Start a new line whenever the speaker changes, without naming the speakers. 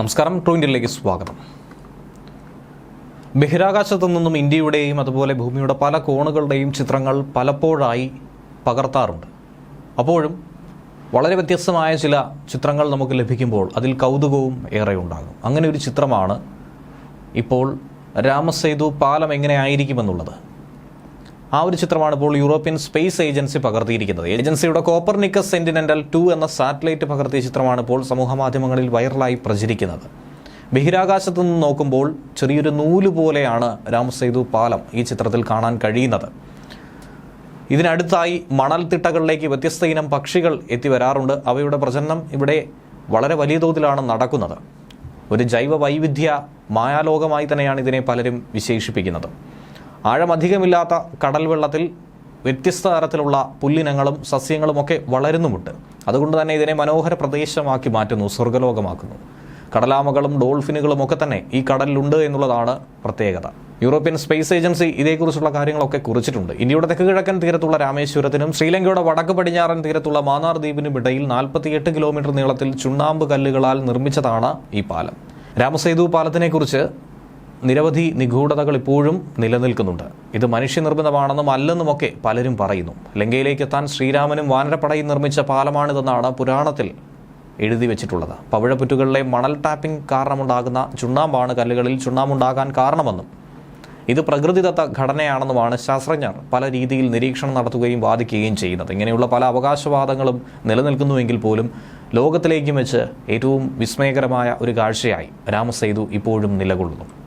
നമസ്കാരം ട്രൂ ഇന്ത്യയിലേക്ക് സ്വാഗതം. ബഹിരാകാശത്തു നിന്നും ഇന്ത്യയുടെയും അതുപോലെ ഭൂമിയുടെ പല കോണുകളുടെയും ചിത്രങ്ങൾ പലപ്പോഴായി പകർത്താറുണ്ട്. അപ്പോഴും വളരെ വ്യത്യസ്തമായ ചില ചിത്രങ്ങൾ നമുക്ക് ലഭിക്കുമ്പോൾ അതിൽ കൗതുകവും ഏറെ ഉണ്ടാകും അങ്ങനെ ഒരു ചിത്രമാണ് ഇപ്പോൾ രാമസേതു പാലം എങ്ങനെ ആയിരിക്കുമെന്നുള്ളത്. ആ ഒരു ചിത്രമാണ് ഇപ്പോൾ യൂറോപ്യൻ സ്പേസ് ഏജൻസി പകർത്തിയിരിക്കുന്നത്. ഏജൻസിയുടെ കോപ്പർനിക്കസ് സെന്റിനെന്റൽ ടു എന്ന സാറ്റലൈറ്റ് പകർത്തിയ ചിത്രമാണ് ഇപ്പോൾ സമൂഹ മാധ്യമങ്ങളിൽ വൈറലായി പ്രചരിക്കുന്നത്. ബഹിരാകാശത്ത് നിന്ന് നോക്കുമ്പോൾ ചെറിയൊരു നൂൽ പോലെയാണ് രാമസേതു പാലം ഈ ചിത്രത്തിൽ കാണാൻ കഴിയുന്നത്. ഇതിനടുത്തായി മണൽത്തിട്ടകളിലേക്ക് വ്യത്യസ്ത ഇനം പക്ഷികൾ എത്തിവരാറുണ്ട് അവയുടെ പ്രജനനം ഇവിടെ വളരെ വലിയ തോതിലാണ് നടക്കുന്നത്. ഒരു ജൈവ വൈവിധ്യ മായാലോകമായി തന്നെയാണ് ഇതിനെ പലരും വിശേഷിപ്പിക്കുന്നത്. ആഴമധികമില്ലാത്ത കടൽ വെള്ളത്തിൽ വ്യത്യസ്ത തരത്തിലുള്ള പുല്ലിനങ്ങളും സസ്യങ്ങളുമൊക്കെ വളരുന്നുമുണ്ട്. അതുകൊണ്ട് തന്നെ ഇതിനെ മനോഹര പ്രദേശമാക്കി മാറ്റുന്നു സ്വർഗലോകമാക്കുന്നു. കടലാമകളും ഡോൾഫിനുകളും ഒക്കെ തന്നെ ഈ കടലിലുണ്ട് എന്നുള്ളതാണ് പ്രത്യേകത. യൂറോപ്യൻ സ്പേസ് ഏജൻസി ഇതേക്കുറിച്ചുള്ള കാര്യങ്ങളൊക്കെ കുറിച്ചിട്ടുണ്ട്. ഇന്ത്യയുടെ തെക്ക് കിഴക്കൻ തീരത്തുള്ള രാമേശ്വരത്തിനും ശ്രീലങ്കയുടെ വടക്ക് പടിഞ്ഞാറൻ തീരത്തുള്ള മാന്നാർ ദ്വീപിനും ഇടയിൽ നാൽപ്പത്തിയെട്ട് കിലോമീറ്റർ നീളത്തിൽ ചുണ്ണാമ്പ് കല്ലുകളാൽ നിർമ്മിച്ചതാണ് ഈ പാലം. രാമസേതു പാലത്തിനെ കുറിച്ച് നിരവധി നിഗൂഢതകൾ ഇപ്പോഴും നിലനിൽക്കുന്നുണ്ട്. ഇത് മനുഷ്യനിർമ്മിതമാണെന്നും അല്ലെന്നുമൊക്കെ പലരും പറയുന്നു. ലങ്കയിലേക്ക് എത്താൻ ശ്രീരാമനും വാനരപ്പടയും നിർമ്മിച്ച പാലമാണിതെന്നാണ് പുരാണത്തിൽ എഴുതി വെച്ചിട്ടുള്ളത്. പവിഴപ്പുറ്റുകളിലെ മണൽ ടാപ്പിംഗ് കാരണമുണ്ടാകുന്ന ചുണ്ണാമ്പാണ് കല്ലുകളിൽ ചുണ്ണാമ്പുണ്ടാകാൻ കാരണമെന്നും ഇത് പ്രകൃതിദത്ത ഘടനയാണെന്നുമാണ് ശാസ്ത്രജ്ഞർ പല രീതിയിൽ നിരീക്ഷണം നടത്തുകയും വാദിക്കുകയും ചെയ്യുന്നത്. ഇങ്ങനെയുള്ള പല അവകാശവാദങ്ങളും നിലനിൽക്കുന്നുവെങ്കിൽ പോലും ലോകത്തിലേക്കും വെച്ച് ഏറ്റവും വിസ്മയകരമായ ഒരു കാഴ്ചയായി രാമസേതു ഇപ്പോഴും നിലകൊള്ളുന്നു.